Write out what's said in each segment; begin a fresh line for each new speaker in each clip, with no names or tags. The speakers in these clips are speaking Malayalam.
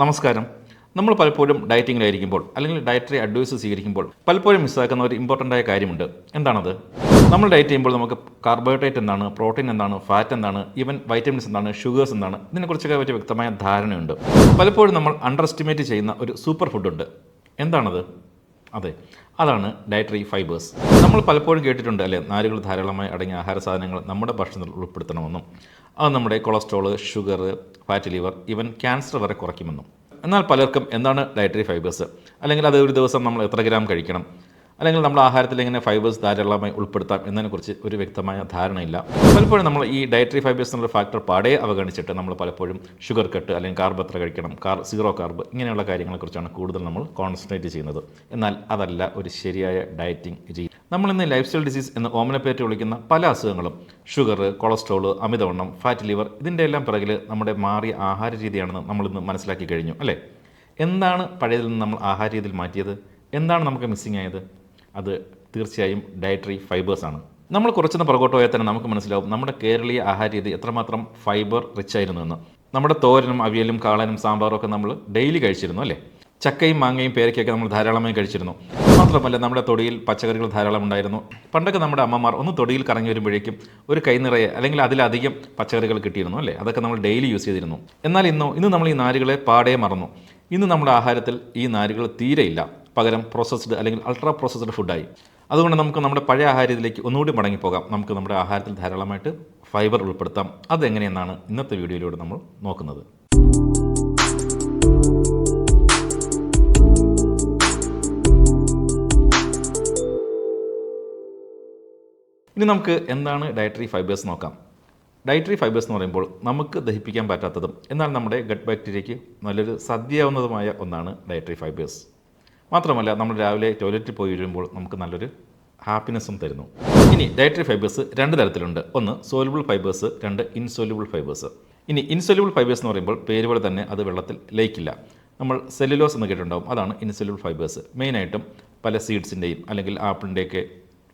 നമസ്കാരം. നമ്മൾ പലപ്പോഴും ഡയറ്റിങ്ങിലായിരിക്കുമ്പോൾ അല്ലെങ്കിൽ ഡയറ്ററി അഡ്വൈസ് സ്വീകരിക്കുമ്പോൾ പലപ്പോഴും മിസ്സാക്കുന്ന ഒരു ഇമ്പോർട്ടന്റ് ആയ കാര്യമുണ്ട്. എന്താണത്? നമ്മൾ ഡയറ്റ് ചെയ്യുമ്പോൾ നമുക്ക് കാർബോഹൈഡ്രേറ്റ് എന്താണ് പ്രോട്ടീൻ എന്താണ് ഫാറ്റ് എന്താണ് ഈവൻ വൈറ്റമിൻസ് എന്താണ് ഷുഗേഴ്സ് എന്താണ് ഇതിനെക്കുറിച്ചൊക്കെ പറ്റിയ വ്യക്തമായ ധാരണയുണ്ട്. പലപ്പോഴും നമ്മൾ അണ്ടർ എസ്റ്റിമേറ്റ് ചെയ്യുന്ന ഒരു സൂപ്പർ ഫുഡുണ്ട്. എന്താണത്? അതെ. അതാണ് ഡയറ്ററി ഫൈബേഴ്സ്. നമ്മൾ പലപ്പോഴും കേട്ടിട്ടുണ്ട് അല്ലേ? നാരുകൾ ധാരാളമായി അടങ്ങിയ ആഹാര സാധനങ്ങൾ നമ്മുടെ ഭക്ഷണത്തിൽ ഉൾപ്പെടുത്തണമെന്നും അത് നമ്മുടെ cholesterol sugar fat liver even cancer വരെ കുറയ്ക്കുമെന്നും. എന്നാൽ പലർക്കും എന്താണ് ഡയറ്ററി ഫൈബേഴ്സ്? അല്ലെങ്കിൽ അത് ഒരു ദിവസം നമ്മൾ എത്ര ഗ്രാം കഴിക്കണം? അല്ലെങ്കിൽ നമ്മുടെ ആഹാരത്തിൽ എങ്ങനെ ഫൈബേഴ്സ് ധാരാളമായി ഉൾപ്പെടുത്താം എന്നതിനെക്കുറിച്ച് ഒരു വ്യക്തമായ ധാരണയില്ല. പലപ്പോഴും നമ്മൾ ഈ ഡയറ്ററി ഫൈബേഴ്സ് എന്നുള്ള ഫാക്ടർ പാടേ അവഗണിച്ചിട്ട് നമ്മൾ പലപ്പോഴും ഷുഗർ കട്ട് അല്ലെങ്കിൽ കാർബ് എത്ര കഴിക്കണം കാർ സീറോ കാർബ് ഇങ്ങനെയുള്ള കാര്യങ്ങളെക്കുറിച്ചാണ് കൂടുതൽ നമ്മൾ കോൺസെൻട്രേറ്റ് ചെയ്യുന്നത്. എന്നാൽ അതല്ല ഒരു ശരിയായ ഡയറ്റിംഗ് രീതി. നമ്മൾ ഇന്ന് ലൈഫ് സ്റ്റൈൽ ഡിസീസ് എന്ന് ഓമനപ്പേറ്റ് വിളിക്കുന്ന പല അസുഖങ്ങളും ഷുഗർ കൊളസ്ട്രോൾ അമിതവണ്ണം ഫാറ്റ് ലിവർ ഇതിന്റെ എല്ലാം പിറകിൽ നമ്മുടെ മാറിയ ആഹാര രീതിയാണെന്ന് നമ്മളിന്ന് മനസ്സിലാക്കി കഴിഞ്ഞു അല്ലേ? എന്താണ് പഴയതിൽ നിന്ന് നമ്മൾ ആഹാര രീതിയിൽ മാറ്റിയത്? എന്താണ് നമുക്ക് മിസ്സിംഗ് ആയത്? അത് തീർച്ചയായും ഡയറ്ററി ഫൈബേഴ്സ് ആണ്. നമ്മൾ കുറച്ചൊന്ന് പുറകോട്ട് പോയാൽ തന്നെ നമുക്ക് മനസ്സിലാവും നമ്മുടെ കേരളീയ ആഹാര രീതി എത്രമാത്രം ഫൈബർ റിച്ച് ആയിരുന്നു എന്ന്. നമ്മുടെ തോരനും അവിയലും കാളനും സാമ്പാറും ഒക്കെ നമ്മൾ ഡെയിലി കഴിച്ചിരുന്നു അല്ലേ? ചക്കയും മാങ്ങയും പേരയ്ക്കൊക്കെ നമ്മൾ ധാരാളമായി കഴിച്ചിരുന്നു. മാത്രമല്ല നമ്മുടെ തൊടിയിൽ പച്ചക്കറികൾ ധാരാളം ഉണ്ടായിരുന്നു. പണ്ടൊക്കെ നമ്മുടെ അമ്മമാർ ഒന്ന് തൊടിയിൽ കറങ്ങി വരുമ്പോഴേക്കും ഒരു കൈനിറയെ അല്ലെങ്കിൽ അതിലധികം പച്ചക്കറികൾ കിട്ടിയിരുന്നു അല്ലേ? അതൊക്കെ നമ്മൾ ഡെയിലി യൂസ് ചെയ്തിരുന്നു. എന്നാൽ ഇന്നോ ഇന്ന് നമ്മൾ ഈ നാരുകളെ പാടേ മറന്നു. ഇന്ന് നമ്മുടെ ആഹാരത്തിൽ ഈ നാരുകൾ തീരെയില്ല. പകരം പ്രോസസ്ഡ് അല്ലെങ്കിൽ അൾട്രാ പ്രോസസ്ഡ് ഫുഡായി അതുകൊണ്ട് നമുക്ക് നമ്മുടെ പഴയ ആഹാരത്തിലേക്ക് ഒന്നുകൂടി മടങ്ങിപ്പോകാം. നമുക്ക് നമ്മുടെ ആഹാരത്തിൽ ധാരാളമായിട്ട് ഫൈബർ ഉൾപ്പെടുത്താം. അതെങ്ങനെയെന്നാണ് ഇന്നത്തെ വീഡിയോയിലൂടെ നമ്മൾ നോക്കുന്നത്. ഇനി നമുക്ക് എന്താണ് ഡയറ്ററി ഫൈബേഴ്സ് നോക്കാം. ഡയറ്ററി ഫൈബേഴ്സ് എന്ന് പറയുമ്പോൾ നമുക്ക് ദഹിപ്പിക്കാൻ പറ്റാത്തതും എന്നാൽ നമ്മുടെ ഗട്ട് ബാക്ടീരിയയ്ക്ക് നല്ലൊരു സദ്യയാവുന്നതുമായ ഒന്നാണ് ഡയറ്ററി ഫൈബേഴ്സ് മാത്രമല്ല നമ്മൾ രാവിലെ ടോയ്ലറ്റിൽ പോയി വരുമ്പോൾ നമുക്ക് നല്ലൊരു ഹാപ്പിനെസ്സും തരുന്നു. ഇനി ഡയറ്ററി ഫൈബേഴ്സ് രണ്ട് തരത്തിലുണ്ട്. ഒന്ന് സോലുബിൾ ഫൈബേഴ്സ് രണ്ട് ഇൻസോലുബിൾ ഫൈബേഴ്സ്. ഇനി ഇൻസോലുബിൾ ഫൈബേഴ്സ് എന്ന് പറയുമ്പോൾ പേര് പോലെ തന്നെ അത് വെള്ളത്തിൽ ലയിക്കില്ല. നമ്മൾ സെല്ലുലോസ് എന്ന് കേട്ടിട്ടുണ്ടാവും. അതാണ് ഇൻസോലുബിൾ ഫൈബേഴ്സ്. മെയിനായിട്ടും പല സീഡ്സിന്റെയും അല്ലെങ്കിൽ ആപ്പിളിന്റെയൊക്കെ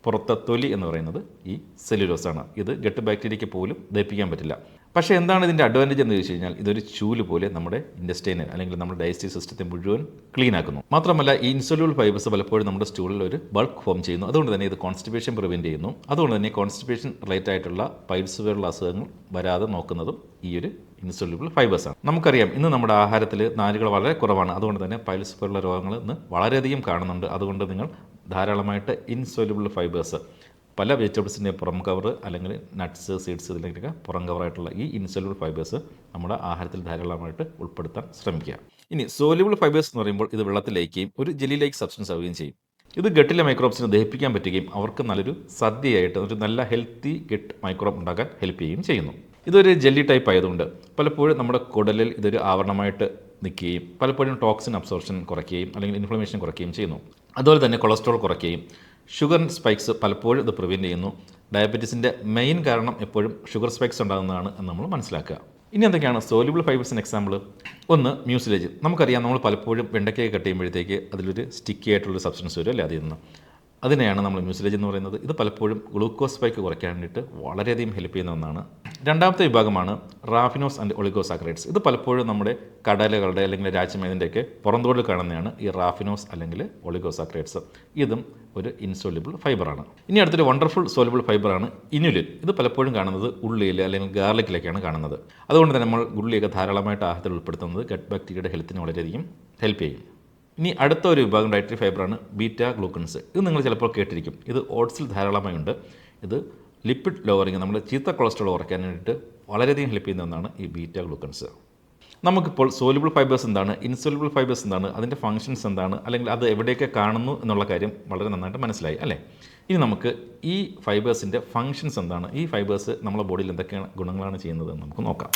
പുറത്തെ തൊലി എന്ന് പറയുന്നത് ഈ സെല്ലുലോസാണ്. ഇത് ഗട്ട് ബാക്ടീരിയയ്ക്ക് പോലും ദഹിപ്പിക്കാൻ പറ്റില്ല. പക്ഷേ എന്താണ് ഇതിന്റെ അഡ്വാന്റേജ് എന്ന് ചോദിച്ചു കഴിഞ്ഞാൽ ഇതൊരു ചൂൽ പോലെ നമ്മുടെ ഇൻഡസ്റ്റൈനെ അല്ലെങ്കിൽ നമ്മുടെ ഡൈജസ്റ്റീവ് സിസ്റ്റത്തെ മുഴുവൻ ക്ലീൻ ആക്കുന്നു. മാത്രമല്ല ഈ ഇൻസുലുൾ ഫൈബേഴ്സ് പലപ്പോഴും നമ്മുടെ സ്റ്റൂളിൽ ഒരു ബൾക്ക് ഫോം ചെയ്യുന്നു. അതുകൊണ്ട് തന്നെ ഇത് കോൺസ്റ്റിപ്പേഷൻ പ്രിവെന്റ് ചെയ്യുന്നു. അതുകൊണ്ട് തന്നെ കോൺസ്റ്റിപ്പേഷൻ റിലേറ്റഡ് ആയിട്ടുള്ള പൈൽസ് പോലുള്ള അസുഖങ്ങൾ വരാതെ നോക്കുന്നതും ഈ ഒരു ഫൈബേഴ്സ് ആണ്. നമുക്കറിയാം ഇന്ന് നമ്മുടെ ആഹാരത്തിൽ നാരുകൾ വളരെ കുറവാണ്. അതുകൊണ്ട് തന്നെ പൈൽസ് പോലുള്ള രോഗങ്ങൾ ഇന്ന് വളരെയധികം കാണുന്നുണ്ട്. അതുകൊണ്ട് നിങ്ങൾ ധാരാളമായിട്ട് ഇൻസൊല്യൂബിൾ ഫൈബേഴ്സ് പല വെജിറ്റബിൾസിന്റെ പുറം കവർ അല്ലെങ്കിൽ നട്ട്സ് സീഡ്സ് ഇതിലേക്കൊക്കെ പുറം കവറായിട്ടുള്ള ഈ ഇൻസോലിബിൾ ഫൈബേഴ്സ് നമ്മുടെ ആഹാരത്തിൽ ധാരാളമായിട്ട് ഉൾപ്പെടുത്താൻ ശ്രമിക്കുക. ഇനി സോലിബിൾ ഫൈബേഴ്സ് എന്ന് പറയുമ്പോൾ ഇത് വെള്ളത്തിൽ ലയിക്കുകയും ഒരു ജെലി ലൈക്ക് സബ്സ്റ്റൻസ് ആവുകയും ചെയ്യും. ഇത് ഗട്ടിലെ മൈക്രോബ്സിനെ ദഹിപ്പിക്കാൻ പറ്റുകയും അവർക്ക് നല്ലൊരു സദ്യയായിട്ട് ഒരു നല്ല ഹെൽത്തി ഗട്ട് മൈക്രോബ് ഉണ്ടാക്കാൻ ഹെൽപ്പ് ചെയ്യുകയും ചെയ്യുന്നു. ഇതൊരു ജെല്ലി ടൈപ്പ് ആയതുകൊണ്ട് പലപ്പോഴും നമ്മുടെ കുടലിൽ ഇതൊരു ആവരണമായിട്ട് നിൽക്കുകയും പലപ്പോഴും ടോക്സിൻ അബ്സോർപ്ഷൻ കുറയ്ക്കുകയും അല്ലെങ്കിൽ ഇൻഫ്ലമേഷൻ കുറയ്ക്കുകയും ചെയ്യുന്നു. അതുപോലെ തന്നെ കൊളസ്ട്രോൾ കുറയ്ക്കുകയും ഷുഗർ സ്പൈക്സ് പലപ്പോഴും ഇത് പ്രിവെന്റ് ചെയ്യുന്നു. ഡയബറ്റീസിന്റെ മെയിൻ കാരണം എപ്പോഴും ഷുഗർ സ്പൈക്സ് ഉണ്ടാകുന്നതാണ് എന്ന് നമ്മൾ മനസ്സിലാക്കുക. ഇനി എന്തൊക്കെയാണ് സോല്യൂബിൾ ഫൈബേഴ്സിന് എക്സാമ്പിൾ ഒന്ന് മ്യൂസിലേജ് നമുക്കറിയാം നമ്മൾ പലപ്പോഴും വെണ്ടയ്ക്കയൊക്കെ കട്ട് ചെയ്യുമ്പോഴത്തേക്ക് അതിലൊരു സ്റ്റിക്കി ആയിട്ടുള്ള സബ്സ്റ്റൻസ് വരും അല്ലേ അതിൽ നിന്ന്? അതിനെയാണ് നമ്മൾ മ്യൂസിലേജ് എന്ന് പറയുന്നത്. ഇത് പലപ്പോഴും ഗ്ലൂക്കോസ് സ്പൈക്ക് കുറയ്ക്കാൻ വേണ്ടിയിട്ട് വളരെയധികം ഹെൽപ്പ് ചെയ്യുന്ന ഒന്നാണ്. രണ്ടാമത്തെ വിഭാഗമാണ് റാഫിനോസ് ആൻഡ് ഒളിഗോസാക്രൈഡ്സ്. ഇത് പലപ്പോഴും നമ്മുടെ കടലുകളുടെ അല്ലെങ്കിൽ രാജ്യമേതിന്റെയൊക്കെ പുറന്തോടിൽ കാണുന്നതാണ് ഈ റാഫിനോസ് അല്ലെങ്കിൽ ഒളിഗോസാക്രൈഡ്സ്. ഇതും ഒരു ഇൻസോലിബിൾ ഫൈബറാണ്. ഇനി അടുത്തൊരു വണ്ടർഫുൾ സോലിബിൾ ഫൈബറാണ് ഇനുലിൻ. ഇത് പലപ്പോഴും കാണുന്നത് ഉള്ളിയിൽ അല്ലെങ്കിൽ ഗാർലിക്കിലൊക്കെയാണ് കാണുന്നത്. അതുകൊണ്ട് തന്നെ നമ്മൾ ഉള്ളിയൊക്കെ ധാരാളമായിട്ട് ആഹാരത്തിൽ ഉൾപ്പെടുത്തുന്നത് ഗട്ട് ബാക്ടീരിയയുടെ ഹെൽത്തിന് വളരെയധികം ഹെൽപ്പ് ചെയ്യും. ഇനി അടുത്ത ഒരു വിഭാഗം ഡയറ്ററി ഫൈബറാണ് ബീറ്റ ഗ്ലൂക്കൺസ് ഇത് നിങ്ങൾ ചിലപ്പോൾ കേട്ടിരിക്കും. ഇത് ഓട്സിൽ ധാരാളമായി ഉണ്ട് ഇത് ലിപ്പിഡ് ലോവറിങ് നമ്മൾ ചീത്ത കൊളസ്ട്രോൾ കുറയ്ക്കാൻ വേണ്ടിയിട്ട് വളരെയധികം ഹെൽപ്പ് ചെയ്യുന്ന ഒന്നാണ് ഈ ബീറ്റ ഗ്ലൂക്കൺസ് നമുക്കിപ്പോൾ സോലിബിൾ ഫൈബേഴ്സ് എന്താണ് ഇൻസോലിബിൾ ഫൈബേഴ്സ് എന്താണ് അതിന്റെ ഫങ്ഷൻസ് എന്താണ് അല്ലെങ്കിൽ അത് എവിടെയൊക്കെ കാണുന്നു എന്നുള്ള കാര്യം വളരെ നന്നായിട്ട് മനസ്സിലായി അല്ലേ? ഇനി നമുക്ക് ഈ ഫൈബേഴ്സിന്റെ ഫങ്ഷൻസ് എന്താണ് ഈ ഫൈബേഴ്സ് നമ്മുടെ ബോഡിയിൽ എന്തൊക്കെയാണ് ഗുണങ്ങളാണ് ചെയ്യുന്നത് നമുക്ക് നോക്കാം.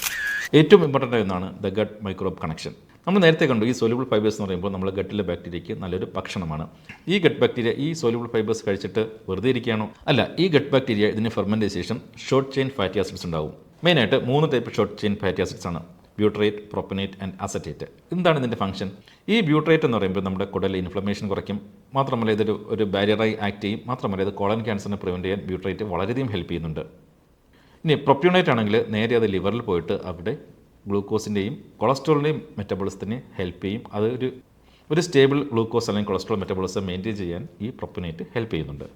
ഏറ്റവും ഇമ്പോർട്ടന്റ് ഒന്നാണ് ദ ഗഡ് മൈക്രോബ് കണക്ഷൻ. നമ്മൾ നേരത്തെ കണ്ടു ഈ സോല്യൂബിൾ ഫൈബേഴ്സ് എന്ന് പറയുമ്പോൾ നമ്മൾ ഗട്ടിലെ ബാക്ടീരിയയ്ക്ക് നല്ലൊരു ഭക്ഷണമാണ്. ഈ ഗട്ട് ബാക്ടീരിയ ഈ സോല്യൂബിൾ ഫൈബേഴ്സ് കഴിച്ചിട്ട് വെറുതെ ഇരിക്കുകയാണോ? അല്ല ഈ ഗട്ട് ബാക്ടീരിയ ഇതിന് ferment short chain fatty acids ഉണ്ടാവും. മെയിനായിട്ട് മൂന്ന് type short chain fatty acids ആണ്. ബ്യൂട്രേറ്റ് പ്രൊപ്പനേറ്റ് ആൻഡ് അസറ്റേറ്റ് എന്താണ് ഇതിന്റെ ഫംഗ്ഷൻ ഈ ബ്യൂട്രേറ്റ് എന്ന് പറയുമ്പോൾ നമ്മുടെ കുടലിൽ ഇൻഫ്ലമേഷൻ കുറയ്ക്കും. മാത്രമല്ല ഇതൊരു ഒരു ബാരിയറായി ആക്ട് ചെയ്യും. മാത്രമല്ല ഇത് കോളൻ ക്യാൻസറിനെ പ്രിവെന്റ് ചെയ്യാൻ ബ്യൂട്രേറ്റ് വളരെയധികം ഹെൽപ്പ് ചെയ്യുന്നുണ്ട്. ഇനി പ്രൊപ്യൂണേറ്റ് ആണെങ്കിൽ നേരെ അത് ലിവറിൽ പോയിട്ട് അവിടെ ഗ്ലൂക്കോസിന്റെയും കൊളസ്ട്രോളിന്റെയും മെറ്റബോളിസത്തിന് ഹെൽപ്പ് ചെയ്യും. അതൊരു ഒരു സ്റ്റേബിൾ ഗ്ലൂക്കോസ് അല്ലെങ്കിൽ കൊളസ്ട്രോൾ മെറ്റബോളിസം മെയിന്റെയിൻ ചെയ്യാൻ ഈ പ്രൊപ്പനേറ്റ് ഹെൽപ്പ് ചെയ്യുന്നുണ്ട്.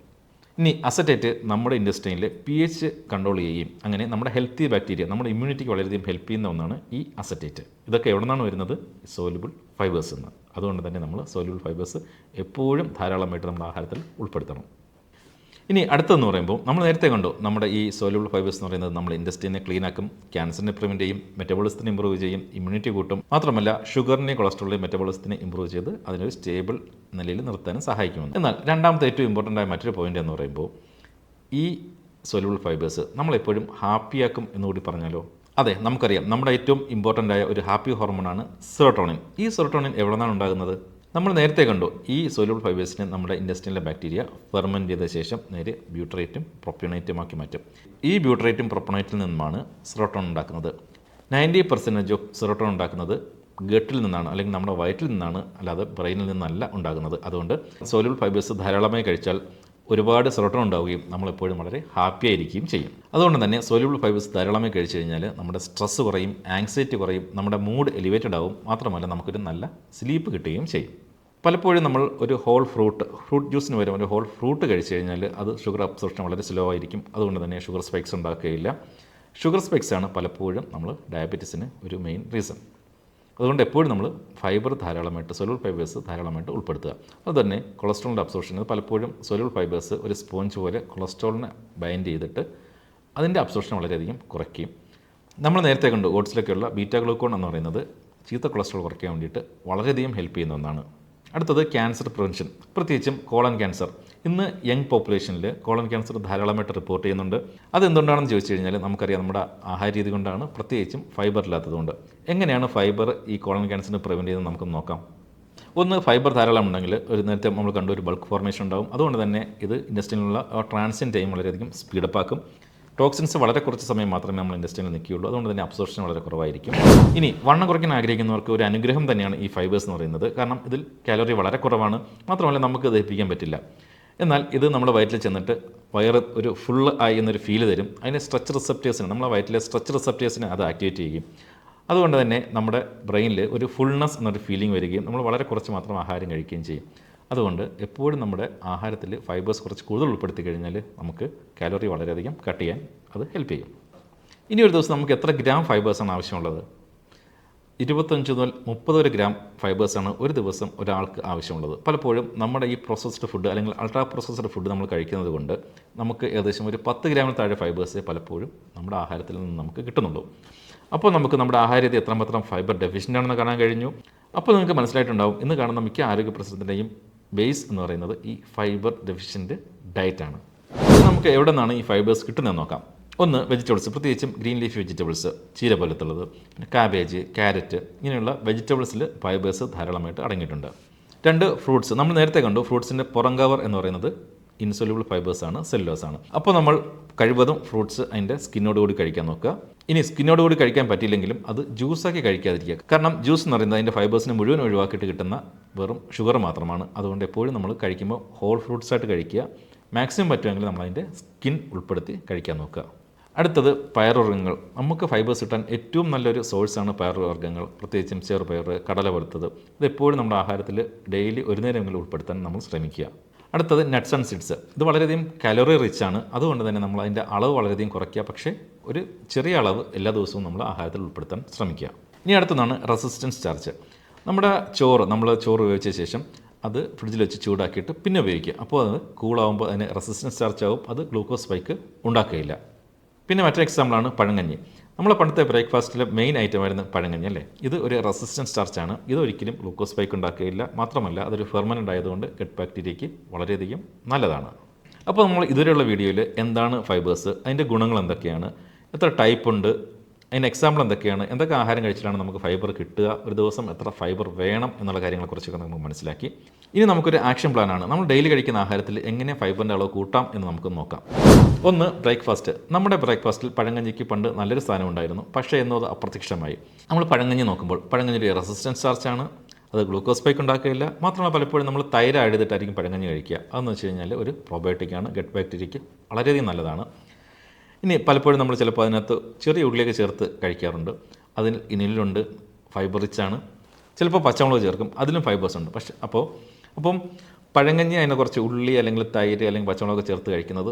ഇനി അസറ്റേറ്റ് നമ്മുടെ ഇൻഡസ്ട്രിയിൽ പി എച്ച് കൺട്രോൾ ചെയ്യുകയും അങ്ങനെ നമ്മുടെ ഹെൽത്തി ബാക്ടീരിയ നമ്മുടെ ഇമ്മ്യൂണിറ്റിക്ക് വളരെയധികം ഹെൽപ്പ് ചെയ്യുന്ന ഒന്നാണ് ഈ അസറ്റേറ്റ് ഇതൊക്കെ എവിടെ നിന്നാണ് വരുന്നത്? സോലുബിൾ ഫൈബേഴ്സ് എന്ന് അതുകൊണ്ട് തന്നെ നമ്മൾ സോലുബിൾ ഫൈബേഴ്സ് എപ്പോഴും ധാരാളമായിട്ട് നമ്മുടെ ആഹാരത്തിൽ ഉൾപ്പെടുത്തണം. ഇനി അടുത്തെന്ന് പറയുമ്പോൾ നമ്മൾ നേരത്തെ കണ്ടു നമ്മുടെ ഈ സോലുബിൾ ഫൈബേഴ്സ് എന്ന് പറയുന്നത് നമ്മൾ ഇൻഡസ്ട്രീനെ ക്ലീൻ ആക്കും ക്യാൻസറിനെ പ്രിവെന്റ് ചെയ്യും മെറ്റബോളിസത്തിനെ ഇമ്പ്രൂവ് ചെയ്യും ഇമ്മ്യൂണിറ്റി കൂട്ടും. മാത്രമല്ല ഷുഗറിനെ കൊളസ്ട്രോളിനെ മെറ്റബോളിസത്തിനെ ഇമ്പ്രൂവ് ചെയ്ത് അതിനൊരു സ്റ്റേബിൾ നിലയിൽ നിർത്താനും സഹായിക്കുമെന്ന്. എന്നാൽ രണ്ടാമത്തെ ഏറ്റവും ഇമ്പോർട്ടന്റ് ആയ മറ്റൊരു പോയിന്റ് എന്ന് പറയുമ്പോൾ ഈ സോലബിൾ ഫൈബേഴ്സ് നമ്മളെപ്പോഴും ഹാപ്പിയാക്കും എന്നുകൂടി പറഞ്ഞാലോ? അതെ നമുക്കറിയാം. നമ്മുടെ ഏറ്റവും ഇമ്പോർട്ടന്റ് ആയ ഒരു ഹാപ്പി ഹോർമോണാണ് സെറട്ടോണിൻ ഈ സെറട്ടോണിൻ എവിടെ നിന്നാണ് ഉണ്ടാകുന്നത്? നമ്മൾ നേരത്തെ കണ്ടു ഈ സോലിബിൾ ഫൈബേഴ്സിനെ നമ്മുടെ ഇൻഡസ്ട്രിയിലെ ബാക്ടീരിയ ഫെർമെന്റ് ചെയ്ത ശേഷം നേരെ ബ്യൂട്രേറ്റും പ്രൊപ്യൂണേറ്റുമാക്കി മാറ്റും. ഈ ബ്യൂട്രേറ്റും പ്രൊപ്പണേറ്റിൽ നിന്നുമാണ് സെറോട്ടോൺ ഉണ്ടാക്കുന്നത്. നയന്റി പെർസെന്റേജ് ഓഫ് സെറോട്ടോൺ ഉണ്ടാക്കുന്നത് ഗട്ടിൽ നിന്നാണ് അല്ലെങ്കിൽ നമ്മുടെ വയറ്റിൽ നിന്നാണ് അല്ലാതെ ബ്രെയിനിൽ നിന്നല്ല ഉണ്ടാകുന്നത്. അതുകൊണ്ട് സോലിബിൾ ഫൈബേഴ്സ് ധാരാളമായി കഴിച്ചാൽ ഒരുപാട് സെറോട്ടോൺ ഉണ്ടാവുകയും നമ്മളെപ്പോഴും വളരെ ഹാപ്പി ആയിരിക്കുകയും ചെയ്യും. അതുകൊണ്ട് തന്നെ സോല്യൂബിൾ ഫൈബേഴ്സ് ധാരാളമായി കഴിച്ചു കഴിഞ്ഞാൽ നമ്മുടെ സ്ട്രെസ്സ് കുറയും ആങ്സൈറ്റി കുറയും നമ്മുടെ മൂഡ് എലിവേറ്റഡ് ആവും. മാത്രമല്ല നമുക്കൊരു നല്ല സ്ലീപ്പ് കിട്ടുകയും ചെയ്യും. പലപ്പോഴും നമ്മൾ ഒരു ഹോൾ ഫ്രൂട്ട് ഫ്രൂട്ട് ജ്യൂസിന് വരും ഒരു ഹോൾ ഫ്രൂട്ട് കഴിച്ചു കഴിഞ്ഞാൽ അത് ഷുഗർ അബ്സോർപ്ഷൻ വളരെ സ്ലോ ആയിരിക്കും. അതുകൊണ്ട് തന്നെ ഷുഗർ സ്പൈക്സ് ഉണ്ടാക്കുകയില്ല. ഷുഗർ സ്പൈക്സ് ആണ് പലപ്പോഴും നമ്മൾ ഡയബറ്റീസിന് ഒരു മെയിൻ റീസൺ അതുകൊണ്ട് എപ്പോഴും നമ്മൾ ഫൈബർ ധാരാളമായിട്ട് സൊലുൾ ഫൈബേഴ്സ് ധാരാളമായിട്ട് ഉൾപ്പെടുത്തുക. അതുതന്നെ കൊളസ്ട്രോളിന്റെ അബ്സോർഷൻ പലപ്പോഴും സൊലുൾ ഫൈബേഴ്സ് ഒരു സ്പോഞ്ച് പോലെ കൊളസ്ട്രോളിനെ ബൈൻഡ് ചെയ്തിട്ട് അതിന്റെ അബ്സോർഷൻ വളരെയധികം കുറയ്ക്കും. നമ്മൾ നേരത്തെ കണ്ടു ഓട്സിലൊക്കെയുള്ള ബീറ്റാ ഗ്ലൂക്കോൺ എന്ന് പറയുന്നത് ചീത്ത കൊളസ്ട്രോൾ കുറയ്ക്കാൻ വേണ്ടിയിട്ട് വളരെയധികം ഹെൽപ്പ് ചെയ്യുന്ന ഒന്നാണ്. അടുത്തത് ക്യാൻസർ പ്രിവെൻഷൻ പ്രത്യേകിച്ചും കോളൻ ക്യാൻസർ ഇന്ന് യങ് പോപ്പുലേഷനിൽ കോളൻ ക്യാൻസർ ധാരാളമായിട്ട് റിപ്പോർട്ട് ചെയ്യുന്നുണ്ട്. അതെന്തുകൊണ്ടാണെന്ന് ചോദിച്ചു കഴിഞ്ഞാൽ നമുക്കറിയാം നമ്മുടെ ആഹാര രീതി കൊണ്ടാണ് പ്രത്യേകിച്ചും ഫൈബർ ഇല്ലാത്തതുകൊണ്ട്. എങ്ങനെയാണ് ഫൈബർ ഈ കോളൻ ക്യാൻസറിനെ പ്രിവെന്റ് ചെയ്യുന്നത് നമുക്ക് നോക്കാം. ഒന്ന് ഫൈബർ ധാരാളം ഉണ്ടെങ്കിൽ ഒരു നേരത്തെ നമ്മൾ കണ്ട ഒരു ബൾക്ക് ഫോർമേഷൻ ഉണ്ടാകും അതുകൊണ്ട് തന്നെ ഇത് ഇൻഡസ്ട്രിയിലുള്ള ട്രാൻസിൻ ടൈം വളരെയധികം സ്പീഡപ്പ് ആക്കും. ടോക്സിൻസ് വളരെ കുറച്ച് സമയം മാത്രമേ നമ്മൾ ഇൻഡസ്ട്രിയിൽ നിൽക്കുകയുള്ളൂ. അതുകൊണ്ട് തന്നെ അബ്സോർപ്ഷൻ വളരെ കുറവായിരിക്കും. ഇനി വണ്ണം കുറയ്ക്കാൻ ആഗ്രഹിക്കുന്നവർക്ക് ഒരു അനുഗ്രഹം തന്നെയാണ് ഈ ഫൈബേഴ്സ് എന്ന് പറയുന്നത്. കാരണം ഇതിൽ കാലറി വളരെ കുറവാണ്. മാത്രമല്ല നമുക്ക് ദഹിപ്പിക്കാൻ പറ്റില്ല. എന്നാൽ ഇത് നമ്മുടെ വയറ്റിൽ ചെന്നിട്ട് വയറ് ഒരു ഫുള്ള് ആയി എന്നൊരു ഫീൽ തരും. അതിന് സ്ട്രെച്ച് റിസപ്റ്റേഴ്സിന് നമ്മളെ വയറ്റിലെ സ്ട്രെച്ച് റിസപ്റ്റേഴ്സിനെ അത് ആക്ടിവേറ്റ് ചെയ്യും. അതുകൊണ്ട് തന്നെ നമ്മുടെ ബ്രെയിനിൽ ഒരു ഫുൾനെസ് എന്നൊരു ഫീലിംഗ് വരികയും നമ്മൾ വളരെ കുറച്ച് മാത്രം ആഹാരം കഴിക്കുകയും ചെയ്യും. അതുകൊണ്ട് എപ്പോഴും നമ്മുടെ ആഹാരത്തിൽ ഫൈബേഴ്സ് കുറച്ച് കൂടുതൽ ഉൾപ്പെടുത്തി കഴിഞ്ഞാൽ നമുക്ക് കാലറി വളരെയധികം കട്ട് ചെയ്യാൻ അത് ഹെൽപ്പ് ചെയ്യും. ഇനി ഒരു ദിവസം നമുക്ക് എത്ര ഗ്രാം ഫൈബേഴ്സാണ് ആവശ്യമുള്ളത്? ഇരുപത്തഞ്ച് മുതൽ മുപ്പത് വരെ ഗ്രാം ഫൈബേഴ്സാണ് ഒരു ദിവസം ഒരാൾക്ക് ആവശ്യമുള്ളത്. പലപ്പോഴും നമ്മുടെ ഈ പ്രോസസ്ഡ് ഫുഡ് അല്ലെങ്കിൽ അൾട്രാ പ്രോസസ്ഡ് ഫുഡ് നമ്മൾ കഴിക്കുന്നത് കൊണ്ട് നമുക്ക് ഏകദേശം ഒരു പത്ത് ഗ്രാമിൽ താഴെ ഫൈബേഴ്സ് പലപ്പോഴും നമ്മുടെ ആഹാരത്തിൽ നിന്ന് നമുക്ക് കിട്ടുന്നുള്ളൂ. അപ്പോൾ നമുക്ക് നമ്മുടെ ആഹാരത്തിൽ എത്രമാത്രം ഫൈബർ ഡെഫിഷ്യന്റ് ആണെന്ന് കാണാൻ കഴിഞ്ഞു. അപ്പോൾ നിങ്ങൾക്ക് മനസ്സിലായിട്ടുണ്ടാവും ഇന്ന് കാണുന്ന മിക്ക ആരോഗ്യ പ്രശ്നത്തിന്റെയും ബേസ് എന്ന് പറയുന്നത് ഈ ഫൈബർ ഡെഫിഷ്യന്റ് ഡയറ്റാണ് നമുക്ക് എവിടെ നിന്നാണ് ഈ ഫൈബേഴ്സ് കിട്ടുന്നതെന്ന് നോക്കാം. ഒന്ന് വെജിറ്റബിൾസ് പ്രത്യേകിച്ചും ഗ്രീൻ ലീഫ് വെജിറ്റബിൾസ് ചീര പോലത്തുള്ളത് പിന്നെ കാബേജ് ക്യാരറ്റ് ഇങ്ങനെയുള്ള വെജിറ്റബിൾസിൽ ഫൈബേഴ്സ് ധാരാളമായിട്ട് അടങ്ങിയിട്ടുണ്ട്. രണ്ട് ഫ്രൂട്ട്സ് നമ്മൾ നേരത്തെ കണ്ടു ഫ്രൂട്ട്സിന്റെ പുറം കവർ എന്ന് പറയുന്നത് ഇൻസൊല്യൂബിൾ ഫൈബേഴ്സ് ആണ് സെല്ലോസ് ആണ്. അപ്പോൾ നമ്മൾ കഴിവതും ഫ്രൂട്ട്സ് അതിന്റെ സ്കിന്നോട് കൂടി കഴിക്കാൻ നോക്കുക. ഇനി സ്കിന്നോട് കൂടി കഴിക്കാൻ പറ്റിയില്ലെങ്കിലും അത് ജ്യൂസാക്കി കഴിക്കാതിരിക്കുക. കാരണം ജ്യൂസ് എന്ന് പറയുന്നത് അതിന്റെ ഫൈബേഴ്സിനെ മുഴുവൻ ഒഴിവാക്കിയിട്ട് കിട്ടുന്ന വെറും ഷുഗർ മാത്രമാണ്. അതുകൊണ്ട് എപ്പോഴും നമ്മൾ കഴിക്കുമ്പോൾ ഹോൾ ഫ്രൂട്ട്സ് ആയിട്ട് കഴിക്കുക. മാക്സിമം പറ്റുമെങ്കിൽ നമ്മൾ അതിന്റെ സ്കിൻ ഉൾപ്പെടുത്തി കഴിക്കാൻ നോക്കുക. അടുത്തത് പയറുവർഗങ്ങൾ നമുക്ക് ഫൈബേഴ്സ് കിട്ടാൻ ഏറ്റവും നല്ലൊരു സോഴ്സാണ് പയറുവർഗങ്ങൾ പ്രത്യേകിച്ചും ചെറുപയർ കടല വെളുത്തത്. ഇതെപ്പോഴും നമ്മുടെ ആഹാരത്തിൽ ഡെയിലി ഒരു നേരമെങ്കിലും ഉൾപ്പെടുത്താൻ നമ്മൾ ശ്രമിക്കുക. അടുത്തത് നട്ട്സ് ആൻഡ് സീഡ്സ് ഇത് വളരെയധികം കലോറി റിച്ച് ആണ്. അതുകൊണ്ട് തന്നെ നമ്മൾ അതിന്റെ അളവ് വളരെയധികം കുറയ്ക്കുക. പക്ഷേ ഒരു ചെറിയ അളവ് എല്ലാ ദിവസവും നമ്മൾ ആഹാരത്തിൽ ഉൾപ്പെടുത്താൻ ശ്രമിക്കുക. ഇനി അടുത്തതാണ് റെസിസ്റ്റൻസ് ചാർജ് നമ്മുടെ ചോറ് നമ്മൾ ചോറ് ഉപയോഗിച്ച ശേഷം അത് ഫ്രിഡ്ജിൽ വെച്ച് ചൂടാക്കിയിട്ട് പിന്നെ ഉപയോഗിക്കുക. അപ്പോൾ അത് കൂളാവുമ്പോൾ അതിന് റെസിസ്റ്റൻസ് ചാർജ് ആവും. അത് ഗ്ലൂക്കോസ് സ്പൈക്ക് ഉണ്ടാക്കുകയില്ല. പിന്നെ മറ്റൊരു എക്സാമ്പിളാണ് പഴങ്കഞ്ഞി. നമ്മളെ പണ്ടത്തെ ബ്രേക്ക്ഫാസ്റ്റിലെ മെയിൻ ഐറ്റം ഐറ്റമായിരുന്നു പഴങ്കഞ്ഞി അല്ലേ? ഇത് ഒരു റെസിസ്റ്റൻസ് സ്റ്റാർച്ചാണ് ഇത് ഒരിക്കലും ഗ്ലൂക്കോസ് സ്പൈക്ക് ഉണ്ടാക്കുകയില്ല. മാത്രമല്ല അതൊരു ഫെർമനന്റ് ആയതുകൊണ്ട് ഗട്ട് ബാക്ടീരിയയ്ക്ക് വളരെയധികം നല്ലതാണ്. അപ്പോൾ നമ്മൾ ഇതുവരെയുള്ള വീഡിയോയിൽ എന്താണ് ഫൈബേഴ്സ് അതിന്റെ ഗുണങ്ങൾ എന്തൊക്കെയാണ് എത്ര ടൈപ്പ് ഉണ്ട് അതിന്റെ എക്സാമ്പിൾ എന്തൊക്കെയാണ് എന്തൊക്കെ ആഹാരം കഴിച്ചിട്ടാണ് നമുക്ക് ഫൈബർ കിട്ടുക ഒരു ദിവസം എത്ര ഫൈബർ വേണം എന്നുള്ള കാര്യങ്ങളെക്കുറിച്ചൊക്കെ നമുക്ക് മനസ്സിലാക്കി. ഇനി നമുക്കൊരു ആക്ഷൻ പ്ലാനാണ് നമ്മൾ ഡെയിലി കഴിക്കുന്ന ആഹാരത്തിൽ എങ്ങനെ ഫൈബറിന്റെ അളവ് കൂട്ടാം എന്ന് നമുക്ക് നോക്കാം. ഒന്ന് ബ്രേക്ക്ഫാസ്റ്റ് നമ്മുടെ ബ്രേക്ക്ഫാസ്റ്റിൽ പഴങ്കഞ്ഞിക്ക് പണ്ട് നല്ലൊരു സ്ഥാനം ഉണ്ടായിരുന്നു. പക്ഷേ എന്നത് അപ്രത്യക്ഷമായി. നമ്മൾ പഴങ്കഞ്ഞി നോക്കുമ്പോൾ പഴങ്കഞ്ഞിയുടെ റെസിസ്റ്റൻസ് ചാർജാണ് അത് ഗ്ലൂക്കോസ് പൈക്ക് ഉണ്ടാക്കുകയില്ല. മാത്രമല്ല പലപ്പോഴും നമ്മൾ തൈര് ചെയ്തിട്ടായിരിക്കും പഴങ്കഞ്ഞി കഴിക്കുക. അതെന്ന് വെച്ച് കഴിഞ്ഞാൽ ഒരു പ്രോബയോട്ടിക്കാണ് ഗട്ട് ബാക്ടീരിയയ്ക്ക് വളരെയധികം നല്ലതാണ്. ഇനി പലപ്പോഴും നമ്മൾ ചിലപ്പോൾ അതിനകത്ത് ചെറിയ ഉള്ളിയൊക്കെ ചേർത്ത് കഴിക്കാറുണ്ട്. അതിൽ ഇനിലുണ്ട് ഫൈബർ റിച്ചാണ് ചിലപ്പോൾ പച്ചമുളക് ചേർക്കും. അതിലും ഫൈബേഴ്സ് ഉണ്ട്. പക്ഷേ അപ്പോൾ അപ്പം പഴങ്കഞ്ഞി അതിനെ കുറച്ച് ഉള്ളി അല്ലെങ്കിൽ തൈര് അല്ലെങ്കിൽ പച്ചമുളക് ചേർത്ത് കഴിക്കുന്നത്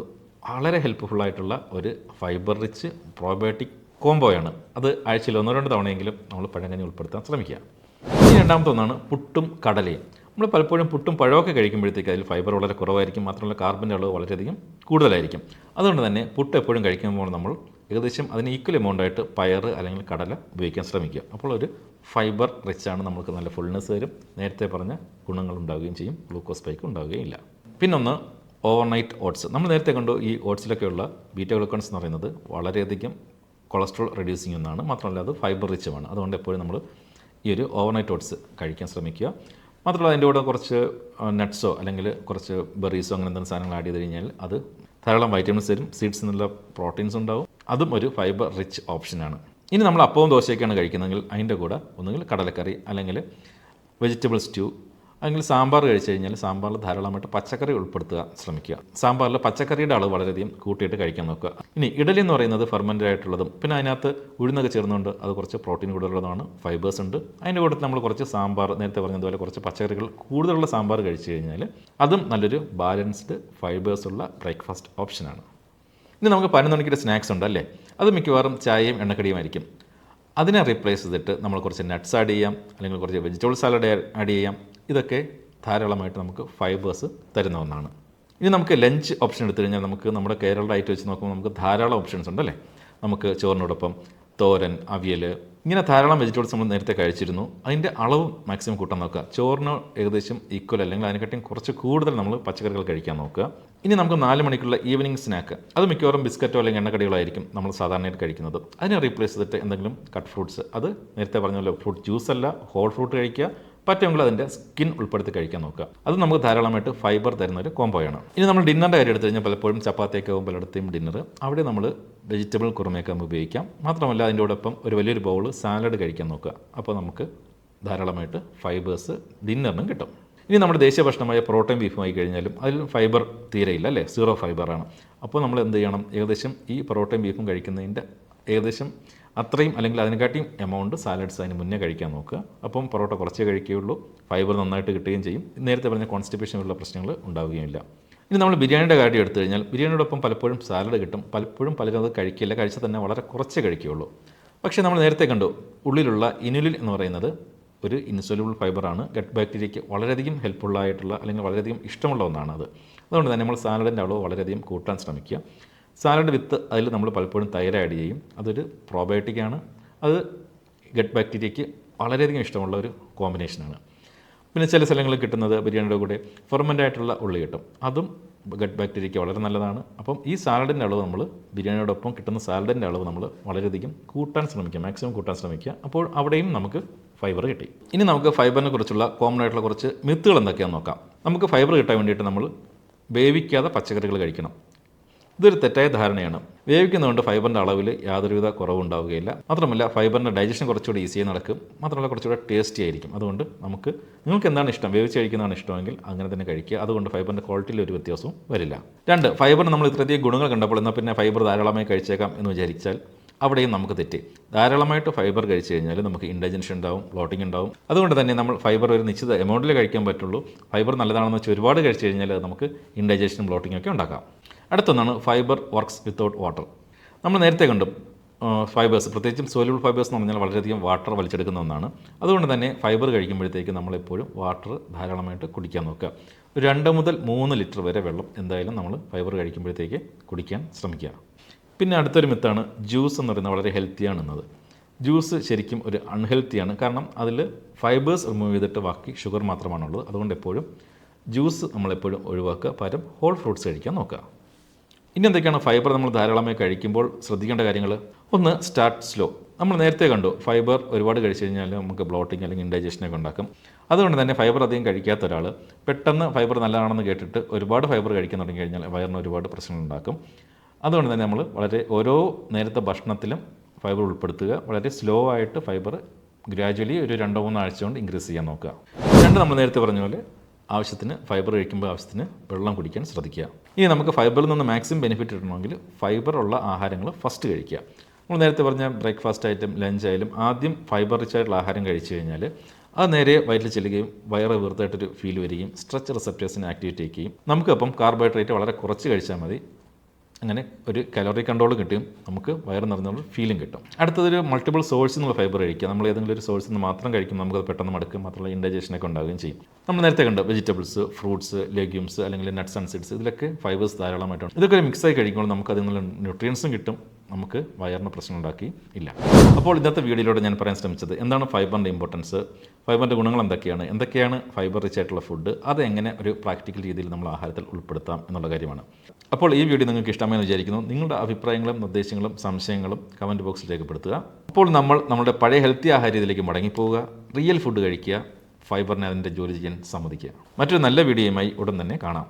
വളരെ ഹെൽപ്ഫുൾ ആയിട്ടുള്ള ഒരു ഫൈബർ റിച്ച് പ്രോബയോട്ടിക് കോംബോയാണ് അത് ആഴ്ചയിൽ ഒന്നോ രണ്ടോ തവണയെങ്കിലും നമ്മൾ പഴങ്കഞ്ഞി ഉൾപ്പെടുത്താൻ ശ്രമിക്കുക. ഇനി രണ്ടാമത്തെ ഒന്നാണ് പുട്ടും കടലയും. നമ്മൾ പലപ്പോഴും പുട്ടും പഴമൊക്കെ കഴിക്കുമ്പോഴത്തേക്ക് അതിൽ ഫൈബർ വളരെ കുറവായിരിക്കും. മാത്രമല്ല കാർബന്റെ അളവ് വളരെയധികം കൂടുതലായിരിക്കും. അതുകൊണ്ട് തന്നെ പുട്ട് എപ്പോഴും കഴിക്കുമ്പോൾ നമ്മൾ ഏകദേശം അതിന് ഈക്വൽ എമൗണ്ട് ആയിട്ട് പയർ അല്ലെങ്കിൽ കടല ഉപയോഗിക്കാൻ ശ്രമിക്കുക. അപ്പോൾ ഒരു ഫൈബർ റിച്ച് ആണ് നമുക്ക് നല്ല ഫുൾനെസ് തരും. നേരത്തെ പറഞ്ഞ ഗുണങ്ങൾ ഉണ്ടാവുകയും ചെയ്യും. ഗ്ലൂക്കോസ് സ്പൈക്ക് ഉണ്ടാവുകയില്ല. പിന്നൊന്ന് ഓവർനൈറ്റ് ഓട്സ് നമ്മൾ നേരത്തെ കണ്ടു ഈ ഓട്സിലൊക്കെയുള്ള ബീറ്റ ഗ്ലൂക്കോൺസ് എന്ന് പറയുന്നത് വളരെയധികം കൊളസ്ട്രോൾ റെഡ്യൂസിങ് ഒന്നാണ് മാത്രമല്ല അത് ഫൈബർ റിച്ചുമാണ് അതുകൊണ്ട് എപ്പോഴും നമ്മൾ ഈ ഒരു ഓവർനൈറ്റ് ഓട്സ് കഴിക്കാൻ ശ്രമിക്കുക. മാത്രമല്ല അതിന്റെ കൂടെ കുറച്ച് നട്ട്സോ അല്ലെങ്കിൽ കുറച്ച് ബെറീസോ അങ്ങനെ എന്തെങ്കിലും സാധനങ്ങൾ ആഡ് ചെയ്ത് കഴിഞ്ഞാൽ അത് ധാരാളം വൈറ്റമിൻസ് തരും. സീഡ്സ് നിന്നുള്ള പ്രോട്ടീൻസ് ഉണ്ടാവും. അതും ഒരു ഫൈബർ റിച്ച് ഓപ്ഷനാണ് ഇനി നമ്മൾ അപ്പവും ദോശയൊക്കെയാണ് കഴിക്കുന്നതെങ്കിൽ അതിന്റെ കൂടെ ഒന്നുകിൽ കടലക്കറി അല്ലെങ്കിൽ വെജിറ്റബിൾ സ്റ്റൂ അല്ലെങ്കിൽ സാമ്പാർ കഴിച്ചു കഴിഞ്ഞാൽ സാമ്പാറിൽ ധാരാളമായിട്ട് പച്ചക്കറി ഉൾപ്പെടുത്തുക ശ്രമിക്കുക. സാമ്പാറിൽ പച്ചക്കറിയുടെ അളവ് വളരെയധികം കൂട്ടിയിട്ട് കഴിക്കാൻ നോക്കുക. ഇനി ഇഡലി എന്ന് പറയുന്നത് ഫെർമന്റഡ് ആയിട്ടുള്ളതും പിന്നെ അതിനകത്ത് ഉഴുന്നൊക്കെ ചേർന്നുകൊണ്ട് അത് കുറച്ച് പ്രോട്ടീൻ കൂടുതലുള്ളതാണ് ഫൈബേഴ്സ് ഉണ്ട്. അതിന്റെ കൂടെ നമ്മൾ കുറച്ച് സാമ്പാർ നേരത്തെ പറഞ്ഞതുപോലെ കുറച്ച് പച്ചക്കറികൾ കൂടുതലുള്ള സാമ്പാർ കഴിച്ചു കഴിഞ്ഞാൽ അതും നല്ലൊരു ബാലൻസ്ഡ് ഫൈബേഴ്സ് ഉള്ള ബ്രേക്ക്ഫാസ്റ്റ് ഓപ്ഷനാണ് ഇനി നമുക്ക് പതിനൊന്ന് സ്നാക്സ് ഉണ്ട് അല്ലേ അത് മിക്കവാറും ചായയും എണ്ണക്കടിയുമായിരിക്കും അതിനെ റീപ്ലേസ് ചെയ്തിട്ട് നമ്മൾ കുറച്ച് നട്ട്സ് ആഡ് ചെയ്യാം അല്ലെങ്കിൽ കുറച്ച് വെജിറ്റബിൾ സാലഡ് ആഡ് ചെയ്യാം. ഇതൊക്കെ ധാരാളമായിട്ട് നമുക്ക് ഫൈബേഴ്സ് തരുന്ന ഒന്നാണ്. ഇനി നമുക്ക് ലഞ്ച് ഓപ്ഷൻ എടുത്തു കഴിഞ്ഞാൽ നമുക്ക് നമ്മുടെ കേരള ഡയറ്റ് വെച്ച് നോക്കുമ്പോൾ നമുക്ക് ധാരാളം ഓപ്ഷൻസ് ഉണ്ട് അല്ലേ നമുക്ക് ചോറിനോടൊപ്പം തോരൻ അവിയൽ ഇങ്ങനെ ധാരാളം വെജിറ്റബിൾസ് നമ്മൾ നേരത്തെ കഴിച്ചിരുന്നു. അതിന്റെ അളവ് മാക്സിമം കൂട്ടാൻ നോക്കുക. ചോറിന് ഏകദേശം ഈക്വൽ അല്ലെങ്കിൽ അതിനെക്കാട്ടിയും കുറച്ച് കൂടുതൽ നമ്മൾ പച്ചക്കറികൾ കഴിക്കാൻ നോക്കുക. ഇനി നമുക്ക് നാല് മണിക്കുള്ള ഈവനിങ് സ്നാക്ക് അത് മിക്കവാറും ബിസ്ക്കറ്റോ അല്ലെങ്കിൽ എണ്ണക്കടികളായിരിക്കും നമ്മൾ സാധാരണയായിട്ട് കഴിക്കുന്നത്. അതിനെ റീപ്ലേസ് ചെയ്തിട്ട് എന്തെങ്കിലും കട്ട് ഫ്രൂട്ട്സ് അത് നേരത്തെ പറഞ്ഞ പോലെ ഫ്രൂട്ട് ജ്യൂസ് അല്ല ഹോൾ ഫ്രൂട്ട് കഴിക്കുക. പറ്റുമെങ്കിൽ അതിന്റെ സ്കിൻ ഉൾപ്പെടുത്തി കഴിക്കാൻ നോക്കുക. അത് നമുക്ക് ധാരാളമായിട്ട് ഫൈബർ തരുന്ന ഒരു കോംബോയാണ് ഇനി നമ്മൾ ഡിന്നറിന്റെ കാര്യം എടുത്തു കഴിഞ്ഞാൽ പലപ്പോഴും ചപ്പാത്തിയൊക്കെ ആകും പലയിടത്തെയും ഡിന്നർ അവിടെ നമ്മൾ വെജിറ്റബിൾ കുറുമയൊക്കെ നമുക്ക് ഉപയോഗിക്കാം. മാത്രമല്ല അതിന്റെ ഒരു വലിയൊരു ബൗൾ സാലഡ് കഴിക്കാൻ നോക്കുക. അപ്പോൾ നമുക്ക് ധാരാളമായിട്ട് ഫൈബേഴ്സ് ഡിന്നറിനും കിട്ടും. ഇനി നമ്മുടെ ദേശീയ ഭക്ഷണമായ പ്രോട്ടീൻ ബീഫുമായി കഴിഞ്ഞാലും അതിൽ ഫൈബർ തീരെയില്ല അല്ലേ? സീറോ ഫൈബറാണ് അപ്പോൾ നമ്മൾ എന്ത് ചെയ്യണം? ഏകദേശം ഈ പ്രോട്ടീൻ ബീഫും കഴിക്കുന്നതിന്റെ ഏകദേശം അത്രയും അല്ലെങ്കിൽ അതിനെക്കാട്ടിയും എമൗണ്ട് സാലഡ്സ് അതിന് മുന്നേ കഴിക്കാൻ നോക്കുക. അപ്പം പൊറോട്ട കുറച്ചേ കഴിക്കുകയുള്ളൂ. ഫൈബർ നന്നായിട്ട് കിട്ടുകയും ചെയ്യും. നേരത്തെ പറഞ്ഞ കോൺസ്റ്റിപ്പേഷനുള്ള പ്രശ്നങ്ങൾ ഉണ്ടാവുകയില്ല ഇനി നമ്മൾ ബിരിയാണിയുടെ കാര്യം എടുത്തു കഴിഞ്ഞാൽ ബിരിയാണിയോടൊപ്പം പലപ്പോഴും സാലഡ് കിട്ടും. പലപ്പോഴും പലരും അത് കഴിക്കില്ല. കഴിച്ചാൽ തന്നെ വളരെ കുറച്ചേ കഴിക്കുകയുള്ളൂ. പക്ഷേ നമ്മൾ നേരത്തെ കണ്ടു ഉള്ളിലുള്ള ഇനുലിൻ എന്ന് പറയുന്നത് ഒരു ഇൻസൊല്യൂബിൾ ഫൈബറാണ് ഗട്ട് ബാക്ടീരിയയ്ക്ക് വളരെയധികം ഹെൽപ്ഫുള്ളായിട്ടുള്ള അല്ലെങ്കിൽ വളരെയധികം ഇഷ്ടമുള്ള ഒന്നാണ് അത്. അതുകൊണ്ട് തന്നെ നമ്മൾ സാലഡിന്റെ അളവ് വളരെയധികം കൂട്ടാൻ ശ്രമിക്കുക. സാലഡ് വിത്ത് അതിൽ നമ്മൾ പലപ്പോഴും തൈര് ആഡ് ചെയ്യും. അതൊരു പ്രോബയോട്ടിക്കാണ് അത് ഗട്ട് ബാക്ടീരിയയ്ക്ക് വളരെയധികം ഇഷ്ടമുള്ള ഒരു കോമ്പിനേഷനാണ് പിന്നെ ചില സ്ഥലങ്ങളിൽ കിട്ടുന്നത് ബിരിയാണിയുടെ കൂടെ ഫെർമന്റായിട്ടുള്ള ഉള്ളി കിട്ടും. അതും ഗട്ട് ബാക്ടീരിയയ്ക്ക് വളരെ നല്ലതാണ്. അപ്പം ഈ സാലഡിന്റെ അളവ് നമ്മൾ ബിരിയാണിയോടൊപ്പം കിട്ടുന്ന സാലഡിന്റെ അളവ് നമ്മൾ വളരെയധികം കൂട്ടാൻ ശ്രമിക്കുക മാക്സിമം കൂട്ടാൻ ശ്രമിക്കുക. അപ്പോൾ അവിടെയും നമുക്ക് ഫൈബർ കിട്ടി. ഇനി നമുക്ക് ഫൈബറിനെ കുറിച്ചുള്ള കോമൺ ആയിട്ടുള്ള കുറച്ച് മിത്തുകൾ എന്തൊക്കെയാണെന്ന് നോക്കാം. നമുക്ക് ഫൈബർ കിട്ടാൻ വേണ്ടിയിട്ട് നമ്മൾ വേവിക്കാതെ പച്ചക്കറികൾ കഴിക്കണം. ഇതൊരു തെറ്റായ ധാരണയാണ്. വേവിക്കുന്നതുകൊണ്ട് ഫൈബറിന്റെ അളവിൽ യാതൊരുവിധ കുറവുണ്ടാവുകയില്ല. മാത്രമല്ല ഫൈബറിന്റെ ഡൈജഷൻ കുറച്ചുകൂടി ഈസിയായി നടക്കും. മാത്രമല്ല കുറച്ചുകൂടി ടേസ്റ്റി ആയിരിക്കും. അതുകൊണ്ട് നമുക്ക് നിങ്ങൾക്ക് എന്താണ് ഇഷ്ടം? വേവിച്ച് കഴിക്കുന്നതാണ് ഇഷ്ടമെങ്കിൽ അങ്ങനെ തന്നെ കഴിക്കുക. അതുകൊണ്ട് ഫൈബറിന്റെ ക്വാളിറ്റിയിൽ ഒരു വ്യത്യാസവും വരില്ല. രണ്ട് ഫൈബറിന് നമ്മൾ ഇത്രയധികം ഗുണങ്ങൾ കണ്ടപ്പോൾ എന്നാൽ പിന്നെ ഫൈബർ ധാരാളമായി കഴിച്ചേക്കാം എന്ന് വിചാരിച്ചാൽ അവിടെയും നമുക്ക് തെറ്റി. ധാരാളമായിട്ട് ഫൈബർ കഴിച്ചു കഴിഞ്ഞാൽ നമുക്ക് ഇൻഡൈജൻഷൻ ഉണ്ടാവും ബ്ലോട്ടിംഗ് ഉണ്ടാവും. അതുകൊണ്ട് തന്നെ നമ്മൾ ഫൈബർ ഒരു നിശ്ചിത എമൗണ്ടിൽ കഴിക്കാൻ പറ്റുള്ളൂ. ഫൈബർ നല്ലതാണെന്ന് വെച്ച് ഒരുപാട് കഴിച്ചു കഴിഞ്ഞാൽ നമുക്ക് ഇൻഡൈജഷനും ബ്ലോട്ടിംഗ് ഒക്കെ ഉണ്ടാക്കാം. അടുത്തൊന്നാണ് ഫൈബർ വർക്ക്സ് വിത്തൗട്ട് വാട്ടർ. നമ്മൾ നേരത്തെ കണ്ടു ഫൈബേഴ്സ് പ്രത്യേകിച്ചും സോല്യൂബിൾ ഫൈബേഴ്സ് എന്ന് പറഞ്ഞാൽ വളരെയധികം വാട്ടർ വലിച്ചെടുക്കുന്ന ഒന്നാണ്. അതുകൊണ്ട് തന്നെ ഫൈബർ കഴിക്കുമ്പോഴത്തേക്ക് നമ്മളെപ്പോഴും വാട്ടർ ധാരാളമായിട്ട് കുടിക്കാൻ നോക്കുക. രണ്ട് മുതൽ മൂന്ന് ലിറ്റർ വരെ വെള്ളം എന്തായാലും നമ്മൾ ഫൈബർ കഴിക്കുമ്പോഴത്തേക്ക് കുടിക്കാൻ ശ്രമിക്കുക. പിന്നെ അടുത്തൊരു മിത്താണ് ജ്യൂസ് എന്ന് പറയുന്നത് വളരെ ഹെൽത്തിയാണ് എന്നത്. ജ്യൂസ് ശരിക്കും ഒരു അൺഹെൽത്തിയാണ് കാരണം അതിൽ ഫൈബേഴ്സ് റിമൂവ് ചെയ്തിട്ട് ബാക്കി ഷുഗർ മാത്രമാണുള്ളത്. അതുകൊണ്ട് എപ്പോഴും ജ്യൂസ് നമ്മളെപ്പോഴും ഒഴിവാക്കുക. പകരം ഹോൾ ഫ്രൂട്ട്സ് കഴിക്കാൻ നോക്കുക. ഇനി എന്തൊക്കെയാണ് ഫൈബർ നമ്മൾ ധാരാളമായി കഴിക്കുമ്പോൾ ശ്രദ്ധിക്കേണ്ട കാര്യങ്ങൾ? ഒന്ന് സ്റ്റാർട്ട് സ്ലോ നമ്മൾ നേരത്തെ കണ്ടു ഫൈബർ ഒരുപാട് കഴിച്ചു കഴിഞ്ഞാൽ നമുക്ക് ബ്ലോട്ടിങ് അല്ലെങ്കിൽ ഇൻഡൈജഷനൊക്കെ ഉണ്ടാക്കും. അതുകൊണ്ട് തന്നെ ഫൈബർ അധികം കഴിക്കാത്ത ഒരാൾ പെട്ടെന്ന് ഫൈബർ നല്ലതാണെന്ന് കേട്ടിട്ട് ഒരുപാട് ഫൈബർ കഴിക്കാൻ തുടങ്ങി കഴിഞ്ഞാൽ വയറിന് ഒരുപാട് പ്രശ്നങ്ങൾ ഉണ്ടാക്കും. അതുകൊണ്ട് തന്നെ നമ്മൾ വളരെ ഓരോ നേരത്തെ ഭക്ഷണത്തിലും ഫൈബർ ഉൾപ്പെടുത്തുക. വളരെ സ്ലോ ആയിട്ട് ഫൈബർ ഗ്രാജുവലി ഒരു രണ്ടോ മൂന്നോ ആഴ്ച കൊണ്ട് ഇൻക്രീസ് ചെയ്യാൻ നോക്കുക. രണ്ട് നമ്മൾ നേരത്തെ പറഞ്ഞ പോലെ ആവശ്യത്തിന് ഫൈബർ കഴിക്കുമ്പോൾ ആവശ്യത്തിന് വെള്ളം കുടിക്കാൻ ശ്രദ്ധിക്കുക. ഇനി നമുക്ക് ഫൈബറിൽ നിന്ന് മാക്സിമം ബെനിഫിറ്റ് കിട്ടണമെങ്കിൽ ഫൈബർ ഉള്ള ആഹാരങ്ങൾ ഫസ്റ്റ് കഴിക്കുക. നമ്മൾ നേരത്തെ പറഞ്ഞ ബ്രേക്ക്ഫാസ്റ്റ് ആയിട്ടും ലഞ്ച് ആയാലും ആദ്യം ഫൈബർ റിച്ച് ആയിട്ടുള്ള ആഹാരം കഴിച്ചു കഴിഞ്ഞാൽ അത് നേരെ വയറ്റിൽ ചെല്ലുകയും വയറ് വീർത്തായിട്ടൊരു ഫീൽ വരികയും സ്ട്രെച്ച് റിസപ്റ്റേഴ്സിനെ ആക്ടിവേറ്റ് ചെയ്യുകയും നമുക്കപ്പം കാർബോഹൈഡ്രേറ്റ് വളരെ കുറച്ച് കഴിച്ചാൽ മതി. അങ്ങനെ ഒരു കലോറി കൺട്രോൾ കിട്ടും നമുക്ക് വയറ് നിറഞ്ഞുള്ള ഫീലും കിട്ടും. അടുത്തതൊരു മൾട്ടിപ്പിൾ സോഴ്സ് എന്നുള്ള ഫൈബർ കഴിക്കുക. നമ്മൾ ഏതെങ്കിലും ഒരു സോഴ്സിൽ നിന്ന് മാത്രം കഴിക്കും നമുക്കത് പെട്ടെന്ന് മടക്കും മാത്രമല്ല ഇൻഡൈജഷനൊക്കെ ഉണ്ടാവുകയും ചെയ്യും. നമ്മൾ നേരത്തെ കണ്ടു വെജിറ്റബിൾസ് ഫ്രൂട്ട്സ് ലെഗ്യൂംസ് അല്ലെങ്കിൽ നട്ട്സ് ആൻഡ് സീഡ്സ് ഇതിലൊക്കെ ഫൈബേഴ്സ് ധാരാളമായിട്ടുണ്ട്. ഇതൊക്കെ മിക്സായി കഴിക്കുമ്പോൾ നമുക്ക് അതിൽ നിന്നുള്ള ന്യൂട്രിയൻസും കിട്ടും. നമുക്ക് വയറിന് പ്രശ്നം ഉണ്ടാക്കി ഇല്ല. അപ്പോൾ ഇന്നത്തെ വീഡിയോയിലൂടെ ഞാൻ പറയാൻ ശ്രമിച്ചത് എന്താണ് ഫൈബറിന്റെ ഇമ്പോർട്ടൻസ് ഫൈബറിന്റെ ഗുണങ്ങൾ എന്തൊക്കെയാണ്? എന്തൊക്കെയാണ് ഫൈബർ റിച്ച് ആയിട്ടുള്ള ഫുഡ് അത് എങ്ങനെ ഒരു പ്രാക്ടിക്കൽ രീതിയിൽ നമ്മൾ ആഹാരത്തിൽ ഉൾപ്പെടുത്താം എന്നുള്ള കാര്യമാണ്. അപ്പോൾ ഈ വീഡിയോ നിങ്ങൾക്ക് ഇഷ്ടമായെന്ന് വിചാരിക്കുന്നു. നിങ്ങളുടെ അഭിപ്രായങ്ങളും നിർദ്ദേശങ്ങളും സംശയങ്ങളും കമന്റ് ബോക്സിൽ രേഖപ്പെടുത്തുക. അപ്പോൾ നമ്മൾ നമ്മുടെ പഴയ ഹെൽത്തി ആഹാര രീതിയിലേക്ക് മടങ്ങിപ്പോവുക. റിയൽ ഫുഡ് കഴിക്കുക. ഫൈബറിനെ അതിന്റെ ജോലി ചെയ്യാൻ സമ്മതിക്കുക. മറ്റൊരു നല്ല വീഡിയോയുമായി ഉടൻ തന്നെ കാണാം.